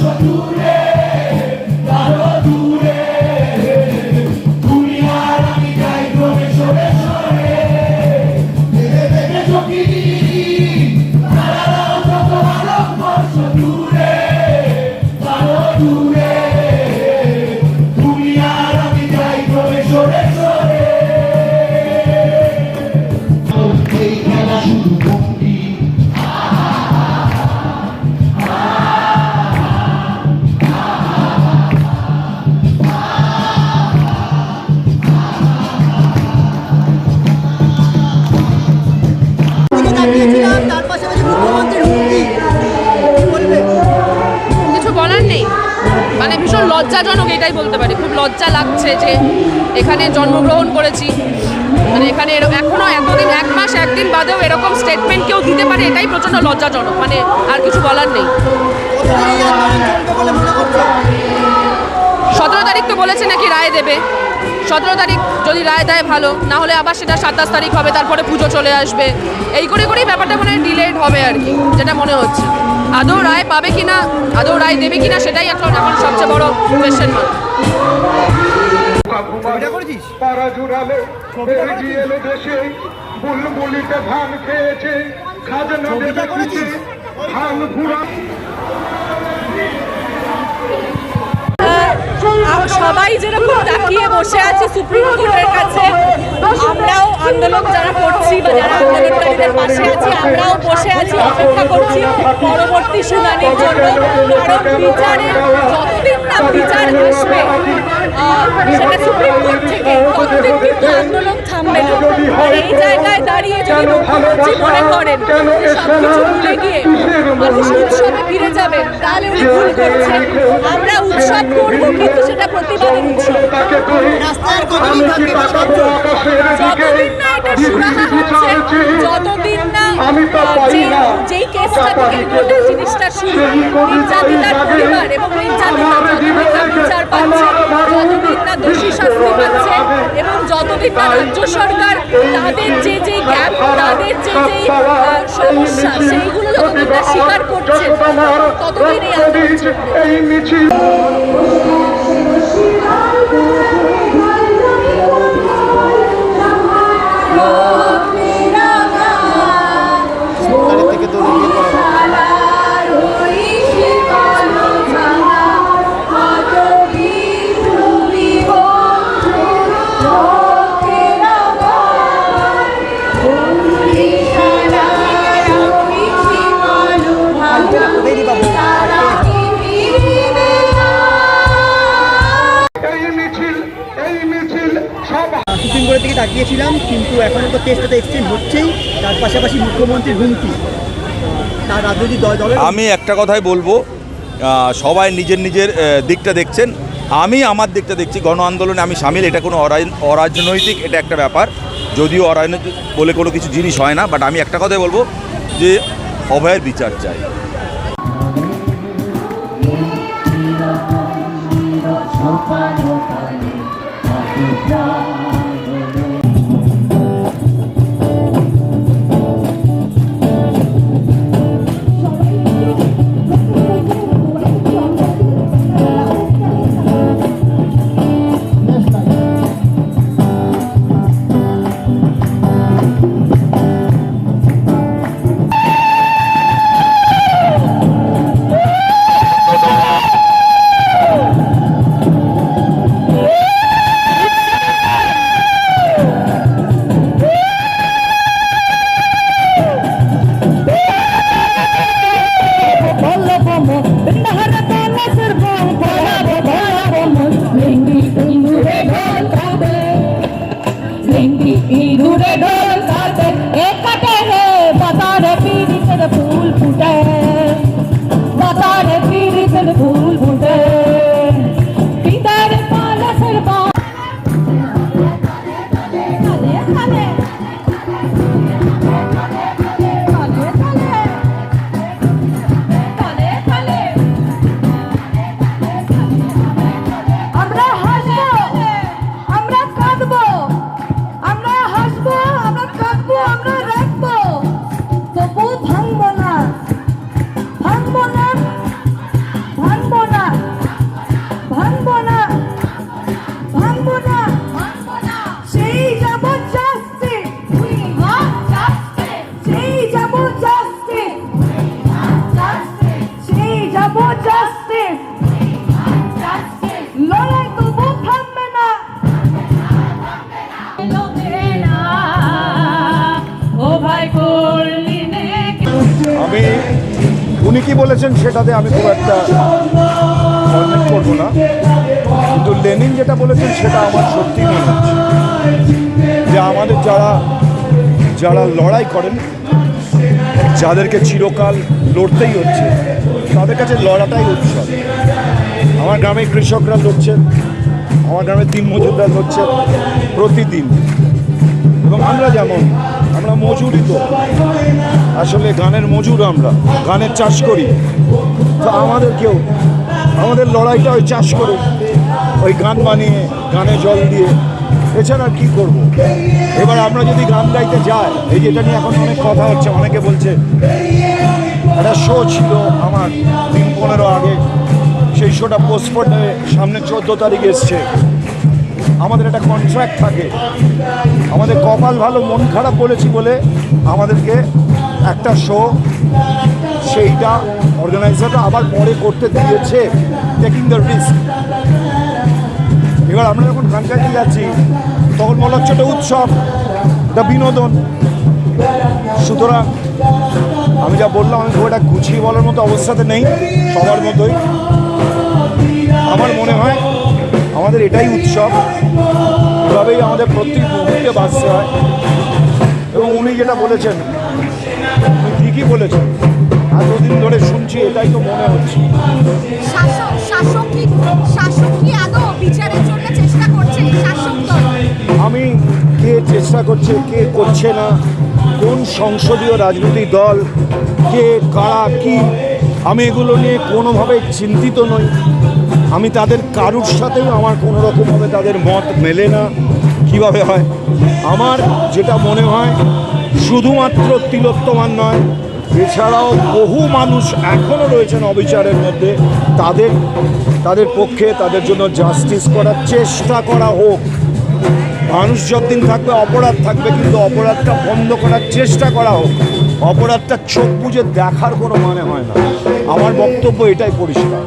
sua dureza. লজ্জাজনক এটাই বলতে পারি। খুব লজ্জা লাগছে যে এখানে জন্মগ্রহণ করেছি। মানে এখানে এর- এখনও এতদিন, এক মাস, একদিন বাদেও এরকম স্টেটমেন্ট কেউ দিতে পারে, এটাই প্রচণ্ড লজ্জাজনক। মানে আর কিছু বলার নেই। সতেরো তারিখ তো বলেছে নাকি রায় দেবে। সতেরো তারিখ যদি রায় দেয় ভালো, না হলে আবার সেটা সাতাশ তারিখ হবে, তারপরে পুজো চলে আসবে। এই করে করেই ব্যাপারটা মনে ডিলেড হবে আর কি, যেটা মনে হচ্ছে। আদৌ রায় পাবে কি না আদৌ রায় দেবে কিনা সেটাই এখন এখন সবচেয়ে বড় কোয়েশ্চেন মার্ক করেছিস? পাড়া জুড়ালে দেশে বুলবুলিতে ধান খেয়েছে খাজনা দেবে ধান ভুরা সবাই যেরকম তাকিয়ে বসে আছে সুপ্রিম কোর্টের কাছে, আমরাও আন্দোলন যারা করছি বা যারা আন্দোলনকারীদের পাশে আছি, আমরাও বসে আছি, অপেক্ষা করছি। পরবর্তী শুনানির জন্য কারণ বিচারের যতদিন না বিচার আসবে সেটা সুপ্রিম কোর্ট থেকে ততদিন কিন্তু আন্দোলন থামবে না। আর এই জায়গায় দাঁড়িয়ে যদি মুখ্যমন্ত্রী মনে করেন সবকিছু ভুলে গিয়ে মানুষ উৎসবে ফিরে যাবেন, তাহলে উনি ভুল করছেন। আমরা উৎসব করব, কিন্তু সেটা রাস্তায় আর কতদিন থাকবে যতদিন না এটা সুরাহা হচ্ছে যতদিন না। যেই কেসটা থেকে গোটা জিনিসটা শুরু নির্যাতিতার পরিবার এবং নির্যাতিতা যতদিন না বিচার পাচ্ছে। যতদিন না দোষী শাস্তি পাচ্ছে এবং যতদিন না রাজ্য সরকার তাদের যে যে গ্যাপ তাদের যে যে সমস্যা সেইগুলো যতদিন না স্বীকার করছে ততদিন এই আন্দোলন চলবে এই কেসটা তো এক্সটেন্ড হচ্ছেই তার পাশাপাশি মুখ্যমন্ত্রীর হুমকি। তার রাজনৈতিক দল আমি একটা কথাই বলব সবাই নিজের নিজের দিকটা দেখছেন। আমি আমার দিকটা দেখছি গণ আন্দোলনে আমি সামিল এটা কোনো অরাজ- অরাজনৈতিক এটা একটা ব্যাপার। যদিও অরাজনৈতিক বলে কোনো কিছু জিনিস হয় না বাট আমি একটা কথাই বলব যে অভয়ের বিচার চাই। ढोल साजन एक कटे है बता रे पीरी तेरे फूल फूटे बता रे पीरी तेरे फूल फूटे पिता रे पाला सिर पा উনি কি বলেছেন সেটাতে আমি খুব একটা করব না। কিন্তু লেনিন যেটা বলেছেন সেটা আমার সত্যি মনে হচ্ছে। যে আমাদের যারা যারা লড়াই করেন, যাদেরকে চিরকাল লড়তেই হচ্ছে, তাদের কাছে লড়াটাই উৎসব। আমার গ্রামে কৃষকরা লড়ছেন, আমার গ্রামে দিন মজুররা লড়ছেন প্রতিদিন। এবং আমরা যেমন, আমরা মজুরি তো। আসলে গানের মজুর আমরা, গানের চাষ করি। তো আমাদেরকেও আমাদের লড়াইটা ওই চাষ করে, ওই গান বানিয়ে, গানে জল দিয়ে। এছাড়া কি করব? এবার আমরা যদি গান গাইতে যাই, এই যেটা নিয়ে এখন অনেক কথা হচ্ছে, অনেকে বলছে, একটা শো ছিল আমার দিন পনেরো আগে, সেই শোটা পোস্টপোর্ট সামনে চোদ্দ তারিখ এসছে। আমাদের একটা কন্ট্রাক্ট থাকে। আমাদের কপাল ভালো, মন খারাপ বলেছি বলে আমাদেরকে একটা শো সেইটা অর্গানাইজারটা আবার পরে করতে দিয়েছে টেকিং দ্য রিস্ক এবার আমরা যখন গাইতে যাচ্ছি, তখন মনে হচ্ছে একটা উৎসব একটা বিনোদন। সুতরাং আমি যা বললাম, আমি খুব একটা গুছিয়ে বলার মতো অবস্থাতে নেই, সবার মতোই। আমার মনে হয় আমাদের এটাই উৎসব, এভাবেই আমাদের প্রত্যেক মুহূর্তে বাঁচতে হয়। এবং উনি যেটা বলেছেন ঠিকই বলেছেন। এতদিন ধরে শুনছি এটাই তো মনে হচ্ছে। শাসক শাসক কি শাসক কি আদৌ বিচারের জন্য চেষ্টা করছে? শাসক আমি কে চেষ্টা করছে কে করছে না? কোন সংসদীয় রাজনৈতিক দল? কে কারা কি? আমি এগুলো নিয়ে কোনোভাবে চিন্তিত নই। আমি তাদের কারুর সাথেও আমার কোনো রকমভাবে তাদের মত মেলে না। কীভাবে হয়? আমার যেটা মনে হয় শুধুমাত্র তিলোত্তমান নয়, এছাড়াও বহু মানুষ এখনও রয়েছেন অবিচারের মধ্যে। তাদের তাদের পক্ষে, তাদের জন্য জাস্টিস করার চেষ্টা করা হোক। মানুষ যতদিন থাকবে, অপরাধ থাকবে, কিন্তু অপরাধটা বন্ধ করার চেষ্টা করা হোক। অপরাধটা চোখ বুঝে দেখার কোনো মানে হয় না। আমার বক্তব্য এটাই পরিষ্কার।